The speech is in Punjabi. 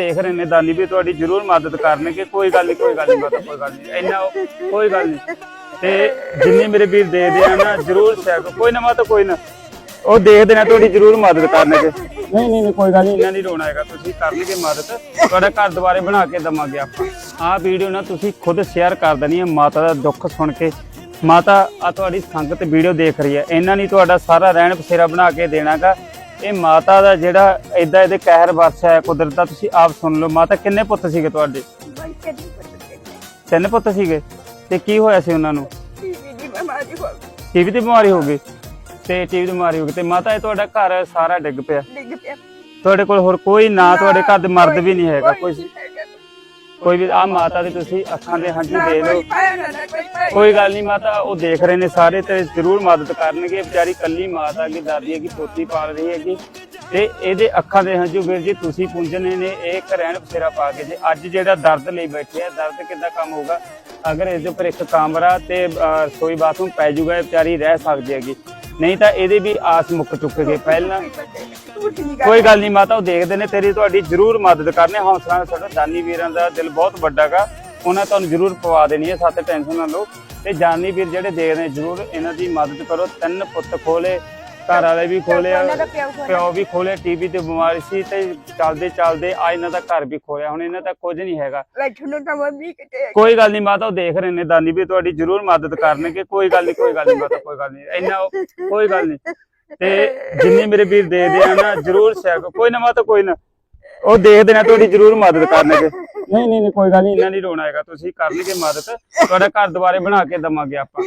ਦੇਖ ਰਹੇ ਨੇ ਦਾਨੀ ਵੀ ਤੁਹਾਡੀ ਜ਼ਰੂਰ ਮਦਦ ਕਰਨਗੇ। ਕੋਈ ਗੱਲ ਨਹੀਂ ਕੋਈ ਗੱਲ ਨਹੀਂ ਮਾਤਾ ਕੋਈ ਗੱਲ ਨਹੀਂ। ਇੰਨਾ ਕੋਈ ਗੱਲ ਨਹੀਂ। ਤੇ ਜਿੰਨੇ ਮੇਰੇ ਵੀਰ ਦੇ ਦੇ ਆ ਨਾ ਜ਼ਰੂਰ ਸ਼ੇਅਰ ਕੋਈ ਨਾ ਮਾਤਾ ਕੋਈ ਨਾ। ਉਹ ਦੇਖਦੇ ਨੇ ਤੁਹਾਡੀ ਜ਼ਰੂਰ ਮਦਦ ਕਰਨਗੇ। ਨਹੀਂ ਨਹੀਂ ਨਹੀਂ ਕੋਈ ਗੱਲ ਨਹੀਂ। ਇਹਨਾਂ ਨਹੀਂ ਰੋਣਾ ਹੈਗਾ ਤੁਸੀਂ ਕਰਨਗੇ ਮਦਦ। ਤੁਹਾਡਾ ਘਰ ਦੁਬਾਰੇ ਬਣਾ ਕੇ ਦਵਾਂਗੇ ਆਪਾਂ। ਆਹ ਵੀਡੀਓ ਨਾ ਤੁਸੀਂ ਖੁਦ ਸ਼ੇਅਰ ਕਰ ਦੇਣੀ ਹੈ ਮਾਤਾ ਦਾ ਦੁੱਖ ਸੁਣ ਕੇ। ਮਾਤਾ ਆ ਤੁਹਾਡੀ ਸੰਗਤ ਵੀਡੀਓ ਦੇਖ ਰਹੀ ਹੈ। ਇਹਨਾਂ ਨੇ ਤੁਹਾਡਾ ਸਾਰਾ ਰਹਿਣ ਬਸੇਰਾ ਬਣਾ ਕੇ ਦੇਣਾਗਾ। ਇਹ ਮਾਤਾ ਦਾ ਜਿਹੜਾ ਇਦਾਂ ਇਹਦੇ ਕਹਿਰ ਵਰਸਿਆ ਹੈ ਕੁਦਰਤ ਦਾ ਤੁਸੀਂ ਆਪ ਸੁਣ ਲਓ। ਮਾਤਾ ਕਿੰਨੇ ਪੁੱਤ ਸੀਗੇ ਤੁਹਾਡੇ? ਤਿੰਨ ਪੁੱਤ ਸੀਗੇ। ਤੇ ਕੀ ਹੋਇਆ ਸੀ ਉਹਨਾਂ ਨੂੰ? ਦੀ ਦੀ ਬਿਮਾਰੀ ਹੋ ਟੀਵੀ ਦੀ ਬਿਮਾਰੀ ਹੋ ਗਈ? ਤੇ ਟੀਵੀ ਦੀ ਬਿਮਾਰੀ ਹੋ ਗਈ। ਤੇ ਮਾਤਾ ਇਹ ਤੁਹਾਡਾ ਘਰ ਸਾਰਾ ਡਿੱਗ ਪਿਆ? ਡਿੱਗ ਪਿਆ। ਤੁਹਾਡੇ ਕੋਲ ਹੋਰ ਕੋਈ ਨਾ ਤੁਹਾਡੇ ਘਰ ਦੇ ਮਰਦ ਵੀ ਨਹੀਂ ਹੈਗਾ ਕੋਈ ਨਹੀਂ ਹੈਗਾ। ਕੋਈ ਵੀ ਆ ਮਾਤਾ ਦੇ ਤੁਸੀਂ ਅੱਖਾਂ ਦੇ ਹੰਝੂ ਦੇ ਲਓ। ਕੋਈ ਗੱਲ ਨਹੀਂ ਮਾਤਾ ਉਹ ਦੇਖ ਰਹੇ ਨੇ ਸਾਰੇ ਤੇ ਜ਼ਰੂਰ ਮਦਦ ਕਰਨਗੇ। ਵਿਚਾਰੀ ਕੱਲੀ ਮਾਤਾ ਕੀ ਦਾਦੀ ਹੈਗੀ ਪੋਤੀ ਪਾਲ ਰਹੀ ਹੈਗੀ। ਤੇ ਇਹਦੇ ਅੱਖਾਂ ਦੇ ਹੰਝੂ ਵੀਰ ਜੀ ਤੁਸੀਂ ਪੁੰਝਣੇ ਨੇ ਇਹ ਰਹਿਣ ਬਸੇਰਾ ਪਾ ਕੇ ਜੇ। ਅੱਜ ਜਿਹੜਾ ਦਰਦ ਲਈ ਬੈਠੇ ਆ ਦਰਦ ਕਿੱਦਾਂ ਕੰਮ ਹੋਊਗਾ? ਅਗਰ ਇਸ ਦੇ ਉੱਪਰ ਇੱਕ ਕਮਰਾ ਤੇ ਰਸੋਈ ਬਾਥਰੂਮ ਪੈ ਜਾਊਗਾ ਇਹ ਵਿਚਾਰੀ ਰਹਿ ਸਕਦੀ ਹੈਗੀ। ਨਹੀਂ ਤਾਂ ਇਹਦੇ ਵੀ ਆਸ ਮੁੱਕ ਚੁੱਕ ਪਹਿਲਾਂ ਝੂਠ ਨਹੀਂ ਕੋਈ ਗੱਲ ਨਹੀਂ ਮਾਤਾ ਉਹ ਦੇਖਦੇ ਨੇ ਤੇਰੀ ਤੁਹਾਡੀ ਜ਼ਰੂਰ ਮਦਦ ਕਰਨੇ। ਹੌਸਲਾ ਨਾਲ ਸਾਡਾ ਦਾਨੀ ਵੀਰਾਂ ਦਾ ਦਿਲ ਬਹੁਤ ਵੱਡਾ ਗਾ ਉਹਨਾਂ ਤੁਹਾਨੂੰ ਜ਼ਰੂਰ ਪਵਾ ਦੇਣੀ ਹੈ ਸੱਤ ਟੈਨਸ਼ਨ ਨਾ ਲਓ। ਤੇ ਜਾਨੀ ਵੀਰ ਜਿਹੜੇ ਦੇਖ ਰਹੇ ਜ਼ਰੂਰ ਇਹਨਾਂ ਦੀ ਮਦਦ ਕਰੋ। ਤਿੰਨ ਪੁੱਤ ਖੋਲੇ ਘਰ ਵਾਲੇ ਵੀ ਖੋਲਿਆ ਪਿਓ ਵੀ ਖੋਲੇ ਟੀਵੀ ਤੇ ਬਿਮਾਰੀ ਸੀ ਤੇ ਚੱਲਦੇ ਚੱਲਦੇ ਆ ਇਹਨਾਂ ਦਾ ਘਰ ਵੀ ਖੋਲਿਆ ਹੁਣ ਇਹਨਾਂ ਦਾ ਕੁਝ ਨਹੀਂ ਹੈਗਾ। ਬੈਠਣ ਨੂੰ ਤਾਂ ਮੰਮੀ ਕਿਤੇ ਹੈ। ਕੋਈ ਗੱਲ ਨਹੀਂ ਮਾਤਾ ਉਹ ਦੇਖ ਰਹੇ ਨੇ। ਦਾਨੀ ਵੀ ਤੁਹਾਡੀ ਜ਼ਰੂਰ ਮਦਦ ਕਰਨਗੇ। ਕੋਈ ਗੱਲ ਨਹੀਂ ਕੋਈ ਗੱਲ ਨਹੀਂ ਮਾਤਾ ਕੋਈ ਗੱਲ ਨਹੀਂ। ਇੰਨਾ ਕੋਈ ਗੱਲ ਨਹੀਂ। ਤੇ ਜਿੰਨੇ ਮੇਰੇ ਵੀਰ ਦੇਖਦੇ ਦੇ ਆ ਨਾ, ਜ਼ਰੂਰ ਸ਼ੇਅਰ ਕੋਈ ਨਾ ਮਾਤਾ ਕੋਈ ਨਾ। ਉਹ ਦੇਖਦੇ ਨੇ, ਤੁਹਾਡੀ ਜ਼ਰੂਰ ਮਦਦ ਕਰਨਗੇ। ਨਹੀਂ ਨਹੀਂ ਨਹੀਂ, ਕੋਈ ਗੱਲ ਨਹੀਂ ਇਹਨਾਂ ਨਹੀਂ ਰੋਣਾ ਹੈਗਾ। ਤੁਸੀਂ ਕਰਨਗੇ ਮਦਦ। ਤੁਹਾਡਾ ਘਰ ਦੁਬਾਰੇ ਬਣਾ ਕੇ ਦਵਾਂਗੇ ਆਪਾਂ।